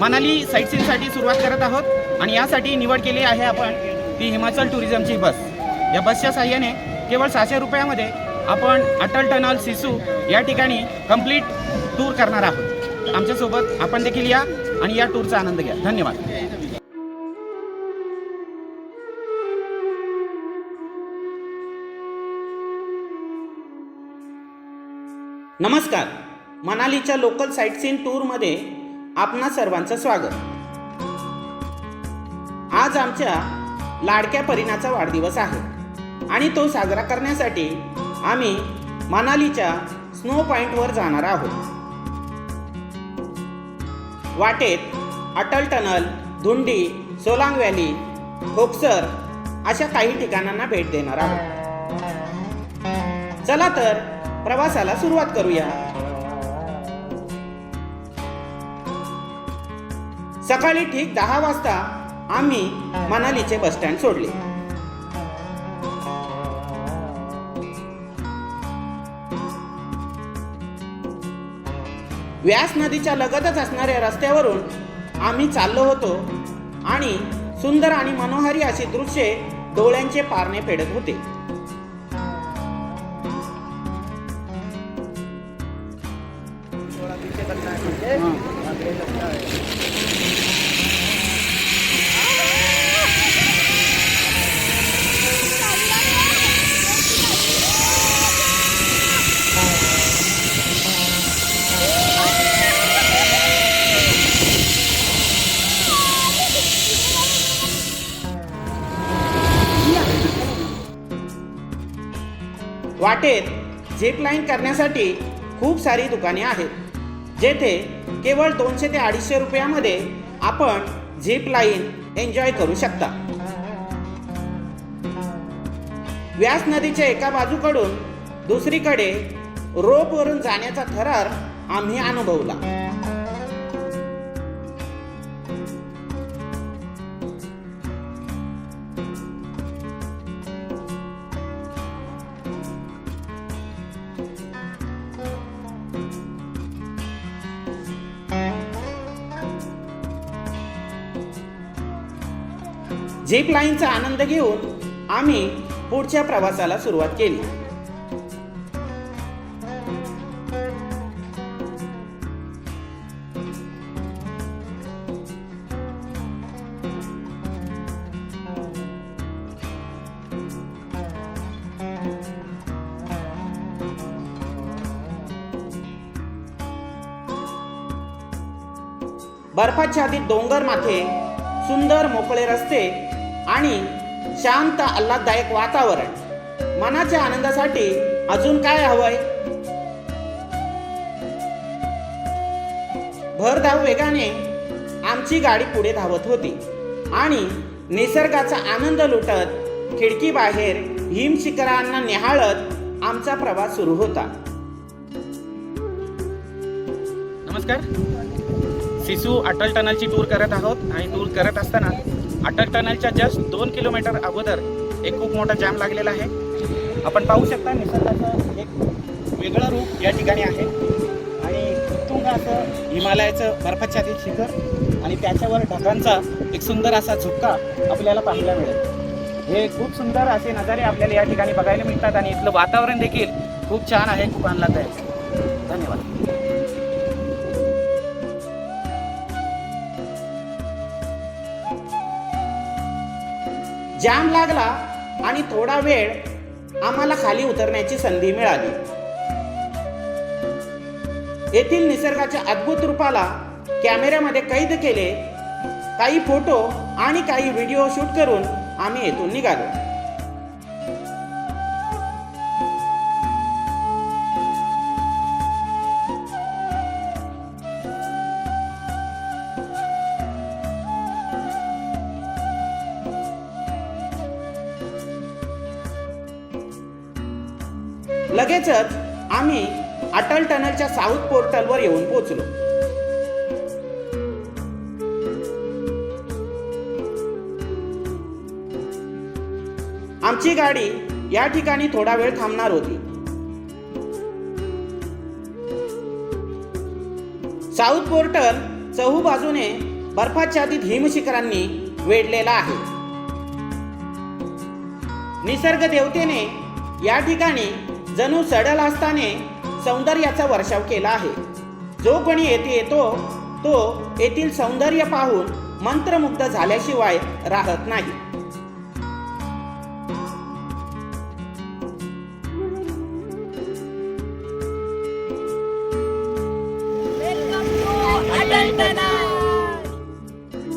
मनाली साईटसीनसाठी सुरुवात करत आहोत. आणि यासाठी निवड केली आहे आपण ती हिमाचल टुरिझमची बस. या बसच्या साह्याने केवळ सहाशे रुपयामध्ये आपण अटल टनल सिसू या ठिकाणी कंप्लीट टूर करणार आहोत. आमच्यासोबत आपण देखील या आणि या टूरचा आनंद घ्या. धन्यवाद. नमस्कार. मनालीच्या लोकल साईट सीन टूरमध्ये आपणा सर्वांचं स्वागत. आज आमच्या लाडक्या परिणाचा वाढदिवस आहे आणि तो साजरा करण्यासाठी आम्ही मनालीच्या स्नो पॉइंटवर जाणार आहोत. वाटेत अटल टनल धुंडी सोलांग व्हॅली खोपसर अशा काही ठिकाणांना भेट देणार आहोत. चला तर प्रवासाला सुरुवात करूया. सकाळी ठीक दहा वाजता आम्ही मनालीचे बस स्टँड सोडले. व्यास नदीच्या लगतच असणाऱ्या रस्त्यावरून आम्ही चाललो होतो आणि सुंदर आणि मनोहारी अशी दृश्ये डोळ्यांचे पारणे फेडत होते. वाटेत झिप लाईन करण्यासाठी खूप सारी दुकाने आहेत जेथे केवळ दोनशे ते अडीचशे रुपयामध्ये आपण झिप लाईन एन्जॉय करू शकता. व्यास नदीच्या एका बाजूकडून दुसरीकडे रोपवरून जाण्याचा थरार आम्ही अनुभवला. झिप लाईनचा आनंद घेऊन आम्ही पुढच्या प्रवासाला सुरुवात केली. बर्फाच्छादित डोंगर माथे सुंदर मोकळे रस्ते आणि शांत आल्हाददायक वातावरण. मनाच्या आनंदासाठी अजून काय हवंय? भरधाव वेगाने आमची गाडी पुढे धावत होती आणि निसर्गाचा आनंद लुटत खिडकी बाहेर हिम शिखरांना निहाळत आमचा प्रवास सुरू होता. नमस्कार. सिसू अटल टनलची टूर करत आहोत आणि टूर करत असताना अटल टनलच्या जस्ट दोन किलोमीटर अगोदर एक खूप मोठा जाम लागलेला आहे. आपण पाहू शकता निसर्गाचं एक वेगळं रूप या ठिकाणी आहे. आणि उत्तुंग असं हिमालयाचं बर्फाच्छादित शिखर आणि त्याच्यावर ढगांचा एक सुंदर असा झुक्का आपल्याला पाहायला मिळेल. हे खूप सुंदर असे नजारे आपल्याला या ठिकाणी बघायला मिळतात आणि इथलं वातावरण देखील खूप छान आहे खूप आल्हाददायक आहे. धन्यवाद. जाम लागला आणि थोडा वेळ आम्हाला खाली उतरण्याची संधी मिळाली. येथील निसर्गाच्या अद्भुत रूपाला कॅमेऱ्यामध्ये कैद केले काही फोटो आणि काही व्हिडिओ शूट करून आम्ही येथून निघालो. लगेचच आम्ही अटल टनलच्या साऊथ पोर्टलवर येऊन पोहोचलो. आमची गाडी या ठिकाणी थोडा वेळ थांबणार होती. साऊथ पोर्टल चहू बाजूने बर्फाच्छादित हिमशिखरांनी वेढलेला आहे. निसर्ग देवतेने या ठिकाणी जणू सडल असताने सौंदर्याचा वर्षाव केला आहे. जो कोणी येथे येतो तो येथील सौंदर्य पाहून मंत्रमुग्ध झाल्याशिवाय राहत नाही. Welcome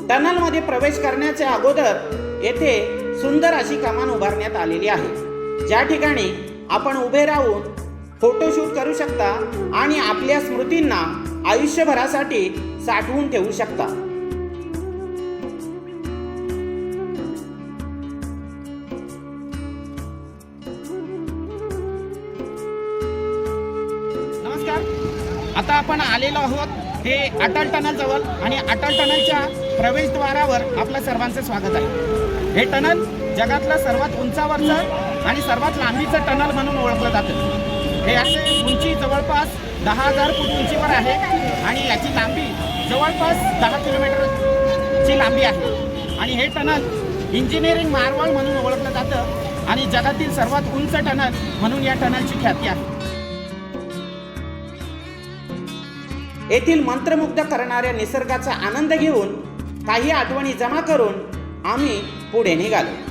टनलमध्ये प्रवेश करण्याच्या अगोदर येथे सुंदर अशी कमान उभारण्यात आलेली आहे. ज्या ठिकाणी आपण उभे राहून फोटोशूट करू शकता आणि आपल्या स्मृतींना आयुष्यभरासाठी साठवून ठेवू शकता. नमस्कार. आता आपण आलेलो आहोत हे अटल टनल जवळ आणि अटल टनलच्या प्रवेशद्वारावर आपलं सर्वांचं स्वागत आहे. हे टनल जगातलं सर्वात उंचावरचं आणि सर्वात लांबीचं टनल म्हणून ओळखलं जातं. हे असे उंची जवळपास दहा हजार फूट उंचीवर आहे आणि याची लांबी जवळपास दहा किलोमीटरची लांबी आहे. आणि हे टनल इंजिनिअरिंग मार्वल म्हणून ओळखलं जातं आणि जगातील सर्वात उंच टनल म्हणून या टनलची ख्याती आहे. येथील मंत्रमुग्ध करणाऱ्या निसर्गाचा आनंद घेऊन काही आठवणी जमा करून आम्ही पुढे निघालो.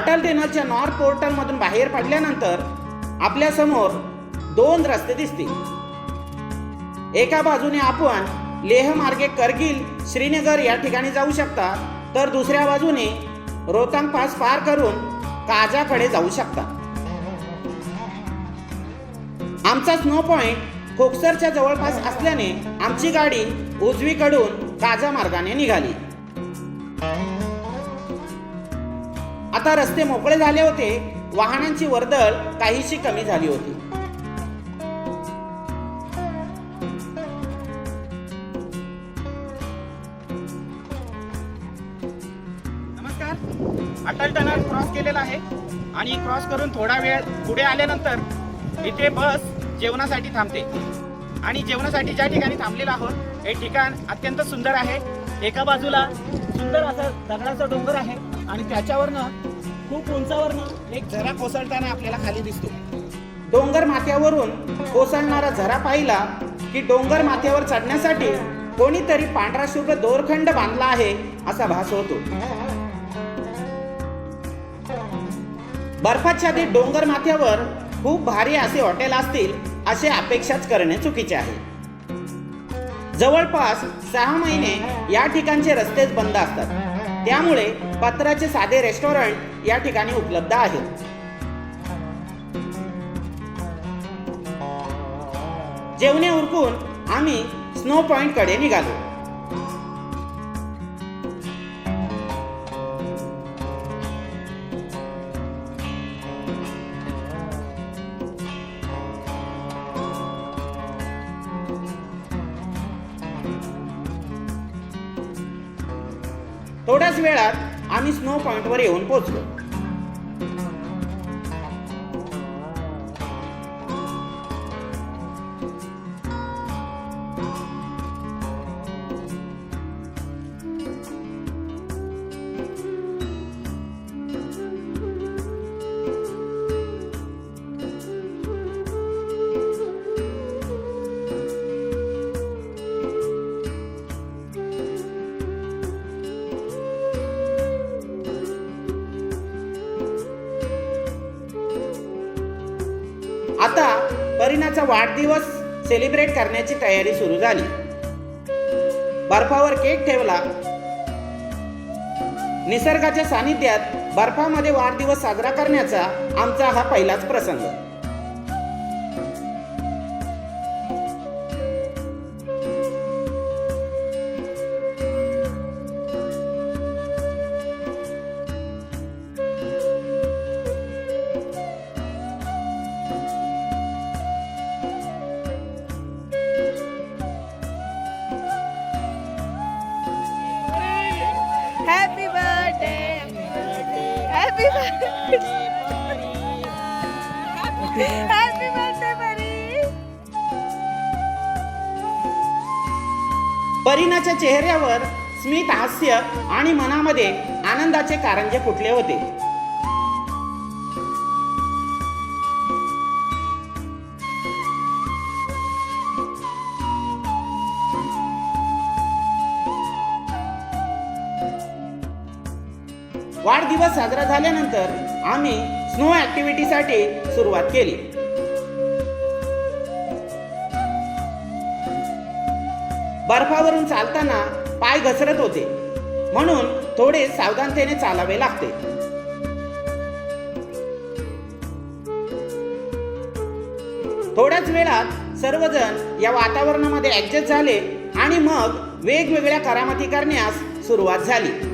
अटल टनलच्या नॉर्थ पोर्टल मधून बाहेर पडल्यानंतर आपल्यासमोर दोन रस्ते दिसतील. एका बाजूने आपण लेह मार्गे करगिल श्रीनगर या ठिकाणी जाऊ शकता तर दुसऱ्या बाजूने रोहतांग पास पार करून काजाकडे जाऊ शकता. आमचा स्नो पॉइंट खोकसरच्या जवळपास असल्याने आमची गाडी उजवीकडून काजा मार्गाने निघाली. आता रस्ते मोकळे झाले होते. वाहनांची वर्दळ काहीशी कमी झाली होती. नमस्कार. अटल टनल क्रॉस केलेला आहे. आणि क्रॉस करून थोडा वेळ पुढे आल्यानंतर इथे बस जेवणासाठी थांबते. आणि जेवणासाठी ज्या ठिकाणी थांबलेलो आहोत हे ठिकाण अत्यंत सुंदर आहे. एका बाजूला सुंदर असं दगडाचा डोंगर आहे. आणि त्याच्यावरनं खूप उंचावरनं एक झरा कोसळताना आपल्याला खाली दिसतो. डोंगर माथ्यावरून कोसळणारा झरा पाहिला की डोंगर माथ्यावर चढण्यासाठी कोणीतरी पांढरा शुभ्र दोरखंड बांधला आहे असा भास होतो. बर्फाच्छादित डोंगर माथ्यावर खूप भारी असे हॉटेल असतील असे अपेक्षाच करणे चुकीचे आहे. जवळपास सहा महिने या ठिकाणचे रस्तेच बंद असतात. त्यामुळे पत्राचे साधे रेस्टॉरंट या ठिकाणी उपलब्ध आहेत. जेवणे उरकून आम्ही स्नो पॉइंटकडे निघालो. थोड्याच वेळात आम्ही स्नो पॉइंटवर येऊन पोहोचलो. करीनाचा वाढदिवस सेलिब्रेट करण्याची तयारी सुरू झाली. बर्फावर केक ठेवला. निसर्गाच्या सानिध्यात बर्फामध्ये वाढदिवस साजरा करण्याचा आमचा हा पहिलाच प्रसंग. हॅपी बर्थडे परी परीनाच्या चेहऱ्यावर स्मित हास्य आणि मनामध्ये आनंदाचे कारंजे फुटले होते. वाढदिवस साजरा झाल्यानंतर आम्ही स्नो ऍक्टिव्हिटीसाठी सुरुवात केली. बर्फावरून चालताना पाय घसरत होते. म्हणून थोडे सावधानतेने चालावे लागते. थोड्याच वेळात सर्वजण या वातावरणामध्ये ऍडजस्ट झाले आणि मग वेगवेगळ्या करामती करण्यास सुरुवात झाली.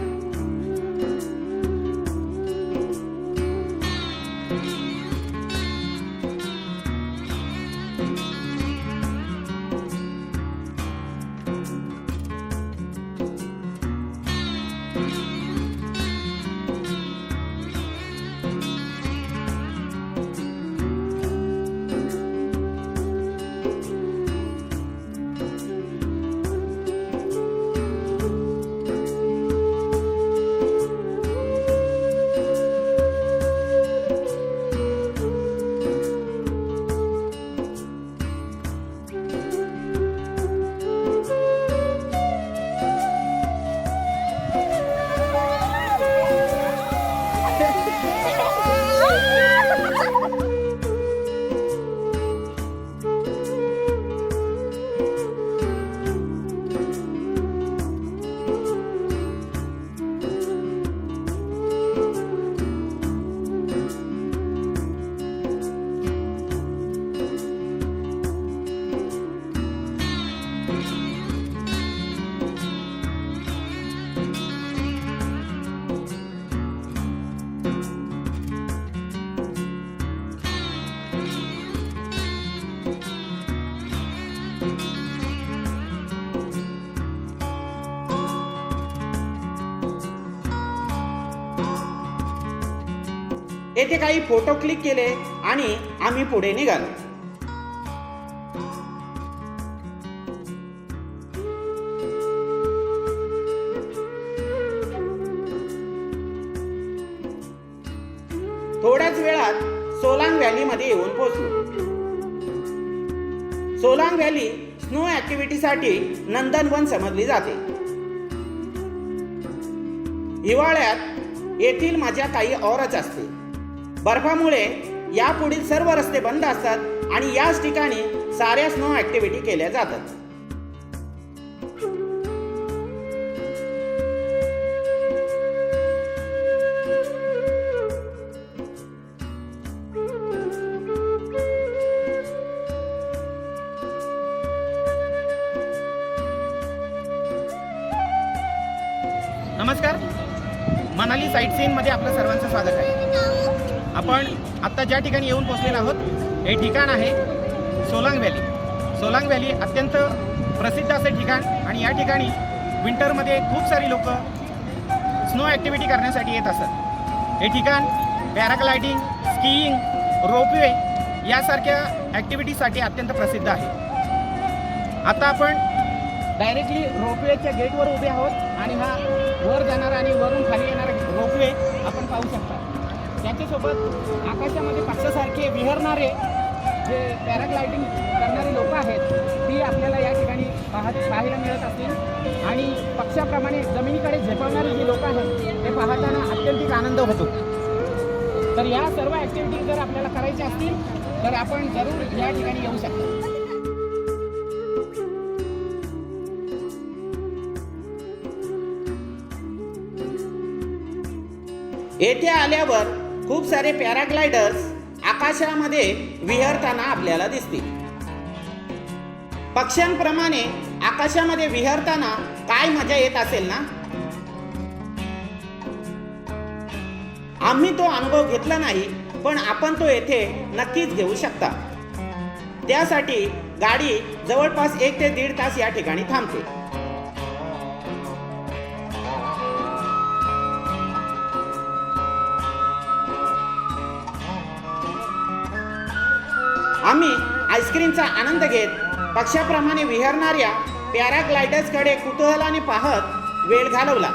येथे काही फोटो क्लिक केले आणि आम्ही पुढे निघालो. थोड्याच वेळात सोलांग व्हॅलीमध्ये येऊन पोहोचलो. सोलांग व्हॅली स्नो ऍक्टिव्हिटीसाठी नंदनवन समजली जाते. हिवाळ्यात येथील मजा काही औरच असते बर्फामुळे यापुढील सर्व रस्ते बंद असतात आणि याच ठिकाणी साऱ्या स्नो ऍक्टिव्हिटी केल्या जातात. नमस्कार. मनाली साईट सीनमध्ये आपलं सर्वांचं स्वागत आहे. आपण आत्ता ज्या ठिकाणी येऊन पोहोचले आहोत हे ठिकाण आहे सोलांग व्हॅली. सोलांग व्हॅली अत्यंत प्रसिद्ध असे ठिकाण आणि या ठिकाणी विंटरमध्ये खूप सारी लोक स्नो ॲक्टिव्हिटी करण्यासाठी येत असतात. हे ठिकाण पॅराग्लायडिंग स्कीइंग रोपवे यासारख्या ॲक्टिव्हिटीसाठी अत्यंत प्रसिद्ध आहे. आता आपण डायरेक्टली रोपवेच्या गेटवर उभे आहोत आणि हा वर जाणारा आणि वरून खाली येणारा रोपवे आपण पाहू शकता. त्याच्यासोबत आकाशामध्ये पक्षासारखे विहरणारे जे पॅराग्लायडिंग करणारे लोक आहेत ती आपल्याला या ठिकाणी पाहत पाहायला मिळत असतील. आणि पक्षाप्रमाणे जमिनीकडे झेपवणारे जे लोक आहेत ते पाहताना अत्यंतिक आनंद होतो. तर या सर्व ॲक्टिव्हिटी जर आपल्याला करायच्या असतील तर आपण जरूर या ठिकाणी येऊ शकतो. येथे आल्यावर खूप सारे पॅराग्लायडर्स आकाशामध्ये विहरताना आपल्याला दिसतील. पक्ष्यांप्रमाणे आकाशामध्ये विहरताना काय मजा येत असेल ना? आम्ही तो अनुभव घेतला नाही पण आपण तो येथे नक्कीच घेऊ शकता. त्यासाठी गाडी जवळपास एक ते दीड तास या ठिकाणी थांबते. आम्ही आईस्क्रीमचा आनंद घेत पक्षाप्रमाणे विहरणाऱ्या पॅराग्लायडर्सकडे कुतूहलाने पाहत वेळ घालवला.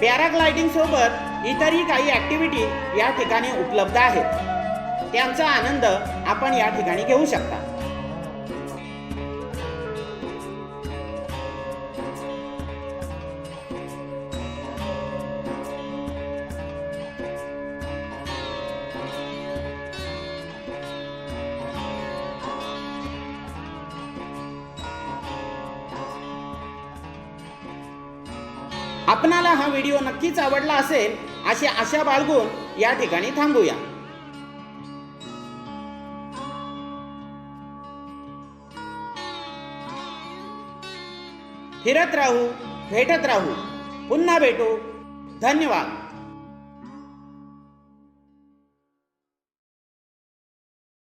पॅराग्लायडिंग सोबत इतरही काही ऍक्टिव्हिटी या ठिकाणी उपलब्ध आहेत. त्यांचा आनंद आपण या ठिकाणी घेऊ शकता. आपणाला हा व्हिडिओ नक्कीच आवडला असेल अशी आशा बाळगून या ठिकाणी थांबूया. फिरत राहू भेटत राहू. पुन्हा भेटू. धन्यवाद.